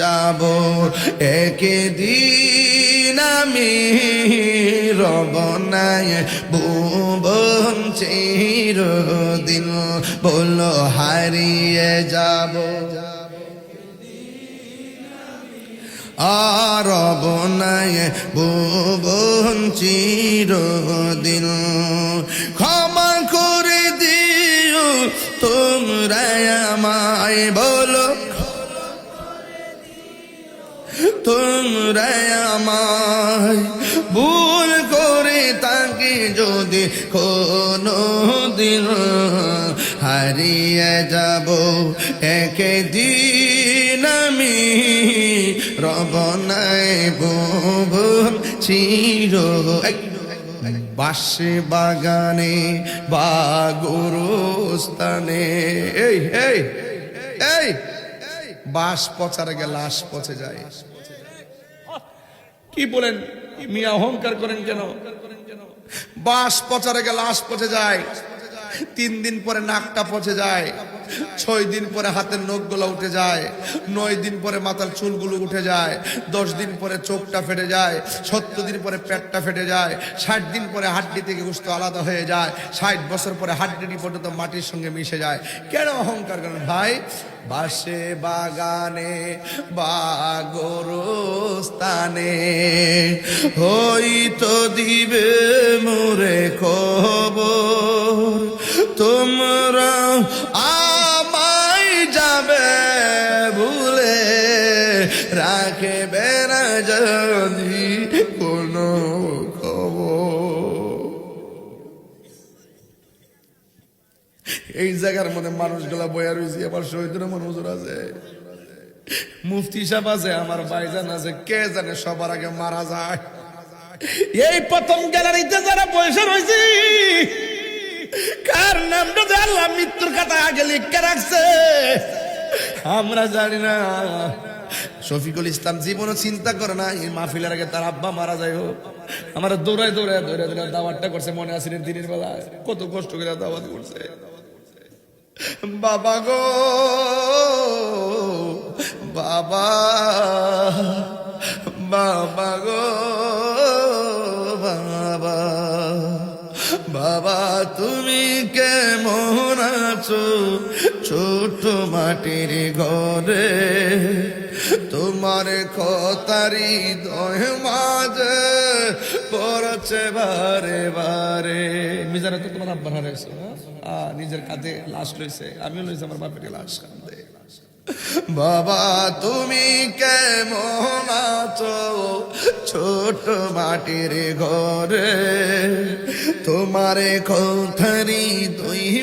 যাব, একদিন আমি রবনায় ভুবন চিরদিন বলো হারিয়ে যাব। আর বনায় ভুবন চিরদিন ক্ষমা করে দিও তোমরা আমায় বলো তোমরা আমায় ভুল করে তাকে যদি কোনো দিন হারিয়ে যাব একদিন আমি রবনায় ভুবন চির। বাসে বাগানে বা গুরুস্থানে। এই এই এই বাস পচারে গেলে লাশ পচে যায়। কি বলেন? মিয়া অহংকার করেন কেন? বাস পচারে গেলে আশ পচে যায়। তিন দিন পরে নাকটা পচে যায়, ছয় দিন পরে হাতের নখগুলো উঠে যায়, নয় দিন পরে মাথার চুলগুলো উঠে যায়, দশ দিন পরে চোখটা ফেটে যায়, সত্তর দিন পরে পেটটা ফেটে যায়, ষাট দিন পরে হাড্ডি থেকে গোস্ত আলাদা হয়ে যায়, ষাট বছর পরে হাড্ডিটি পর্যন্ত মাটির সঙ্গে মিশে যায়। কেন অহংকার করেন ভাই? বাসে বাগানে বা গরুস্থানে হইতো দিবে মোরে খবর। তোমরা আমায় যাবে ভুলে রাখবে না যদি কোনো এই জায়গার মধ্যে মানুষগুলা বয়া রয়েছে আবার শহীদের মানুষ আছে, মুফতি সাহেব আছে, আমার ভাইজান আছে, কে জানে সবার আগে মারা যায়। এই প্রথম গ্যালারিতে যারা পয়সা রয়েছে নামটা যে আল্লাহ, মৃত্যুর খাতায় আগে লিখে রাখছে। আমরা জানি না। শফিকুল ইসলাম জীবনও চিন্তা করে না, এই মাহফিলের আগে তার আব্বা মারা যায় হোক। আমার দৌড়ায় দৌড়ায় ধরে ধরে দাওয়াতটা করছে, মনে আছে দিনের বেলা কত কষ্ট করে দাওয়াত করছে। বাবা গো, বাবা। আছো, ছোট মাটির ঘরে। তোমার খতারি দয় মাঝে পড়ছে বারে বারে। মিজানে তো তোমার আব্বার হারাইছো নিজের কাঁধে লাশ লইছে, আমিও লইছি, আমার বাপের লাশ কাঁদে বাবা, তুমি কেমন আছো, ছোট মাটির ঘরে? তোমার কোথারি দুই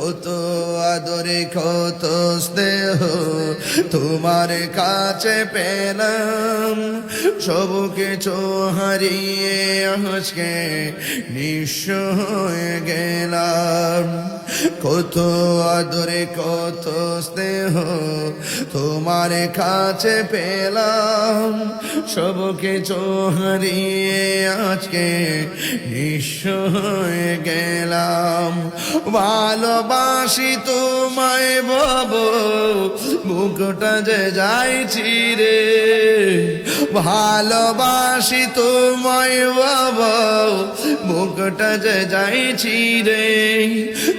কত আদরে কত স্নেহ তোমার কাছে পেলাম। সব কিছু হারিয়ে আজকে নিঃস্ব হয়ে গেলাম। কত আদরে, কত স্নেহ তোমার কাছে পেলাম। সবকে কিছু হারিয়ে আজকে হয়ে গেলাম। ভালোবাসি তোমায় বাব, বুকটা যে যাইছি রে। ভালোবাসি তোমায় বাবা, বুকটা যে যাইছি রে।